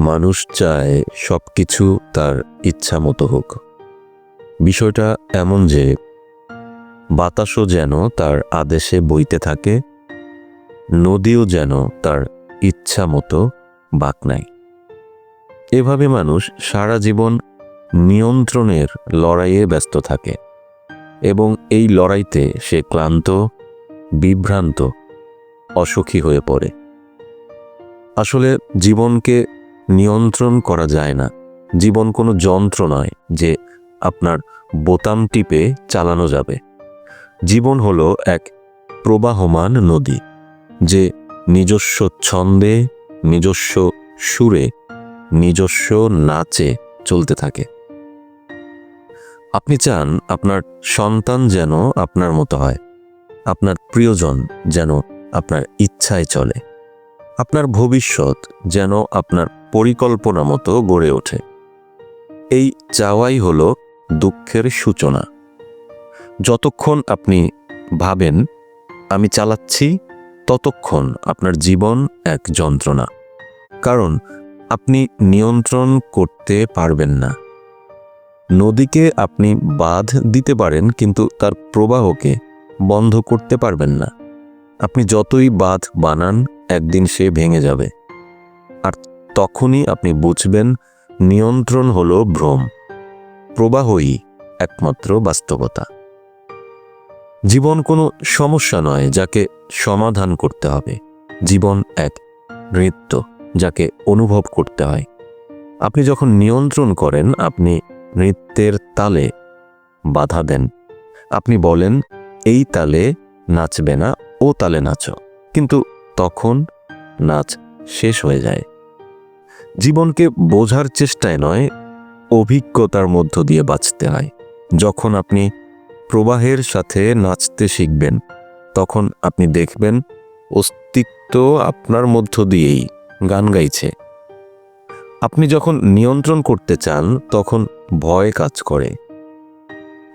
মানুষ চায় সব কিছু তার ইচ্ছা মতো হোক। বিষয়টা এমন যে, বাতাসও যেন তার আদেশে বইতে থাকে, নদীও যেন তার ইচ্ছা মতো বাক নাই এভাবে মানুষ সারা জীবন নিয়ন্ত্রণের লড়াইয়ে ব্যস্ত থাকে এবং এই লড়াইতে সে ক্লান্ত, বিভ্রান্ত, অসুখী হয়ে পড়ে। আসলে জীবনকে নিয়ন্ত্রণ করা যায় না। জীবন কোনো যন্ত্র নয় যে আপনার বোতাম টিপে চালানো যাবে। জীবন হলো এক প্রবাহমান নদী যে নিজস্ব ছন্দে, নিজস্ব সুরে, নিজস্ব নাচে চলতে থাকে। আপনি চান আপনার সন্তান যেন আপনার মতো হয়, আপনার প্রিয়জন যেন আপনার ইচ্ছায় চলে, আপনার ভবিষ্যৎ যেন আপনার পরিকল্পনা মতো গড়ে ওঠে। এই চাওয়াই হল দুঃখের সূচনা। যতক্ষণ আপনি ভাবেন, আমি চালাচ্ছি, ততক্ষণ আপনার জীবন এক যন্ত্রণা। কারণ আপনি নিয়ন্ত্রণ করতে পারবেন না। নদীকে আপনি বাঁধ দিতে পারেন, কিন্তু তার প্রবাহকে বন্ধ করতে পারবেন না। আপনি যতই বাঁধ বানান, একদিন সে ভেঙে যাবে। তখনই আপনি বুঝবেন নিয়ন্ত্রণ হল ভ্রম। প্রবাহই একমাত্র বাস্তবতা। জীবন কোনো সমস্যা নয় যাকে সমাধান করতে হবে। জীবন এক নৃত্য যাকে অনুভব করতে হয়। আপনি যখন নিয়ন্ত্রণ করেন, আপনি নৃত্যের তালে বাধা দেন। আপনি বলেন, এই তালে নাচবে না, ও তালে নাচো। কিন্তু তখন নাচ শেষ হয়ে যায়। জীবনকে বোঝার চেষ্টায় নয়, অভিজ্ঞতার মধ্য দিয়ে বাঁচতে হয়। যখন আপনি প্রবাহের সাথে নাচতে শিখবেন, তখন আপনি দেখবেন অস্তিত্ব আপনার মধ্য দিয়েই গান গাইছে। আপনি যখন নিয়ন্ত্রণ করতে চান, তখন ভয় কাজ করে।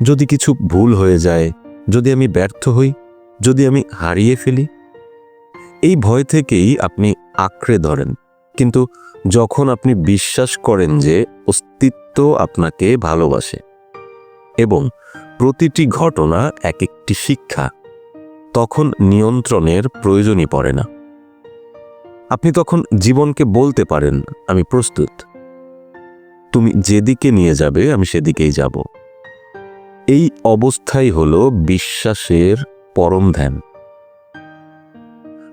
যদি কিছু ভুল হয়ে যায়, যদি আমি ব্যর্থ হই, যদি আমি হারিয়ে ফেলি, এই ভয় থেকেই আপনি আঁকড়ে ধরেন। কিন্তু যখন আপনি বিশ্বাস করেন যে অস্তিত্ব আপনাকে ভালোবাসে এবং প্রতিটি ঘটনা এক একটি শিক্ষা, তখন নিয়ন্ত্রণের প্রয়োজনই পড়ে না। আপনি তখন জীবনকে বলতে পারেন, আমি প্রস্তুত। তুমি যেদিকে নিয়ে যাবে, আমি সেদিকেই যাব। এই অবস্থাই হলো বিশ্বাসের পরম ধ্যান।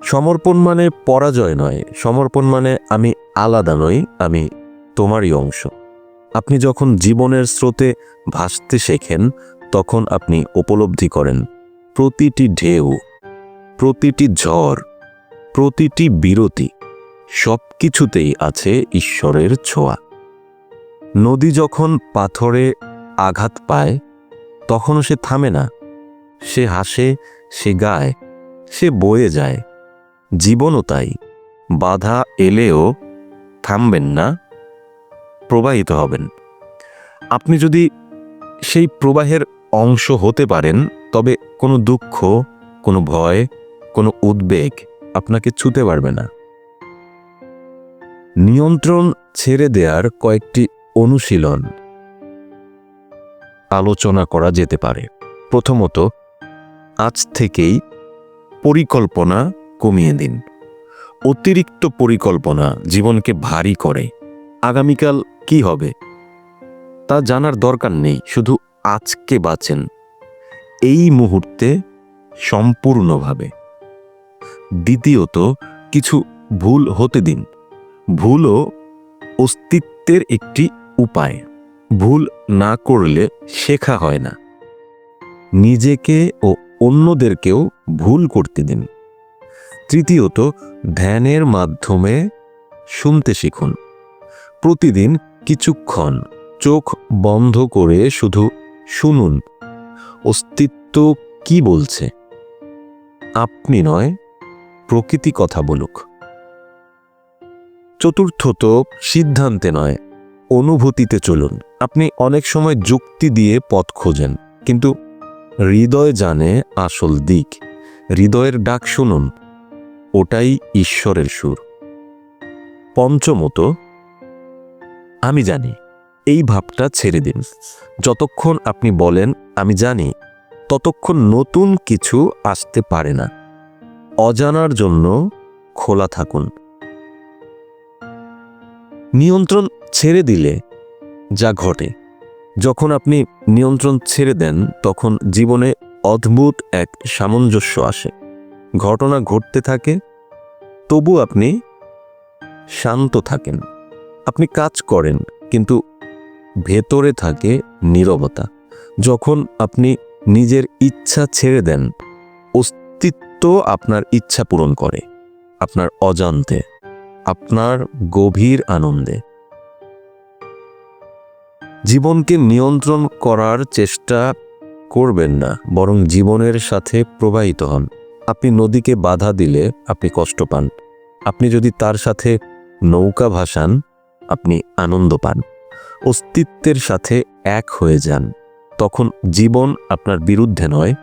সমর্পণ মানে পরাজয় নয়। সমর্পণ মানে আমি আলাদা নই, আমি তোমারই অংশ। আপনি যখন জীবনের স্রোতে ভাসতে শেখেন, তখন আপনি উপলব্ধি করেন প্রতিটি ঢেউ, প্রতিটি ঝড়, প্রতিটি বিরতি সব কিছুতেই আছে ঈশ্বরের ছোঁয়া। নদী যখন পাথরে আঘাত পায়, তখনও সে থামে না। সে হাসে, সে গায়, সে বয়ে যায়। জীবনও তাই। বাধা এলেও থামবেন না, প্রবাহিত হবেন। আপনি যদি সেই প্রবাহের অংশ হতে পারেন, তবে কোনো দুঃখ, কোনো ভয়, কোনো উদ্বেগ আপনাকে ছুতে পারবে না। নিয়ন্ত্রণ ছেড়ে দেওয়ার কয়েকটি অনুশীলন আলোচনা করা যেতে পারে। প্রথমত, আজ থেকেই পরিকল্পনা কমিয়ে দিন। অতিরিক্ত পরিকল্পনা জীবনকে ভারী করে। আগামীকাল কি হবে? তা জানার দরকার নেই, শুধু আজকে বাঁচেন। এই মুহূর্তে সম্পূর্ণভাবে। দ্বিতীয়ত, কিছু ভুল হতে দিন। ভুলও অস্তিত্বের একটি উপায়। ভুল না করলে শেখা হয় না। নিজেকে ও অন্যদেরকেও ভুল করতে দিন। তৃতীয়ত, ধ্যানের মাধ্যমে শুনতে শিখুন। প্রতিদিন কিছুক্ষণ চোখ বন্ধ করে শুধু শুনুন, অস্তিত্ব কি বলছে? আপনি নয়, প্রকৃতি কথা বলুক। চতুর্থত, সিদ্ধান্তে নয়, অনুভূতিতে চলুন। আপনি অনেক সময় যুক্তি দিয়ে পথ খোঁজেন, কিন্তু হৃদয় জানে আসল দিক। হৃদয়ের ডাক শুনুন। ওটাই ঈশ্বরের সুর। পঞ্চমত, আমি জানি, এই ভাবটা ছেড়ে দিন। যতক্ষণ আপনি বলেন, আমি জানি, ততক্ষণ নতুন কিছু আসতে পারে না। অজানার জন্য খোলা থাকুন। নিয়ন্ত্রণ ছেড়ে দিলে যা ঘটে, যখন আপনি নিয়ন্ত্রণ ছেড়ে দেন, তখন জীবনে অদ্ভুত এক সামঞ্জস্য আসে। ঘটনা ঘটতে থাকে তবু আপনি শান্ত থাকেন। আপনি কাজ করেন, কিন্তু ভেতরে থাকে নীরবতা। যখন আপনি নিজের ইচ্ছা ছেড়ে দেন, অস্তিত্ব আপনার ইচ্ছা পূরণ করে, আপনার অজান্তে, আপনার গভীর আনন্দে। জীবনকে নিয়ন্ত্রণ করার চেষ্টা করবেন না, বরং জীবনের সাথে প্রবাহিত হন। আপনি নদীকে বাধা দিলে আপনি কষ্ট পান। আপনি যদি তার সাথে নৌকা ভাসান, আপনি আনন্দ পান। অস্তিত্বের সাথে এক হয়ে যান। তখন জীবন আপনার বিরুদ্ধে নয়,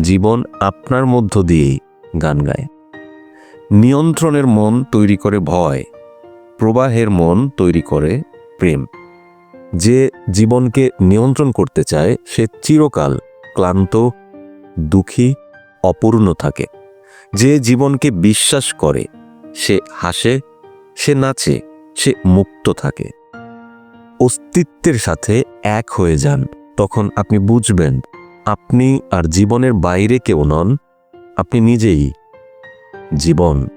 জীবন আপনার মধ্য দিয়েই গান গায়। নিয়ন্ত্রণের মন তৈরি করে ভয়, প্রবাহের মন তৈরি করে প্রেম। যে জীবনকে নিয়ন্ত্রণ করতে চায়, সে চিরকাল ক্লান্ত, দুঃখী, অপূর্ণ থাকে। যে জীবনকে বিশ্বাস করে, সে হাসে, সে নাচে, সে মুক্ত থাকে। অস্তিত্বের সাথে এক হয়ে যান, তখন আপনি বুঝবেন, আপনি আর জীবনের বাইরে কেউ নন, আপনি নিজেই জীবন।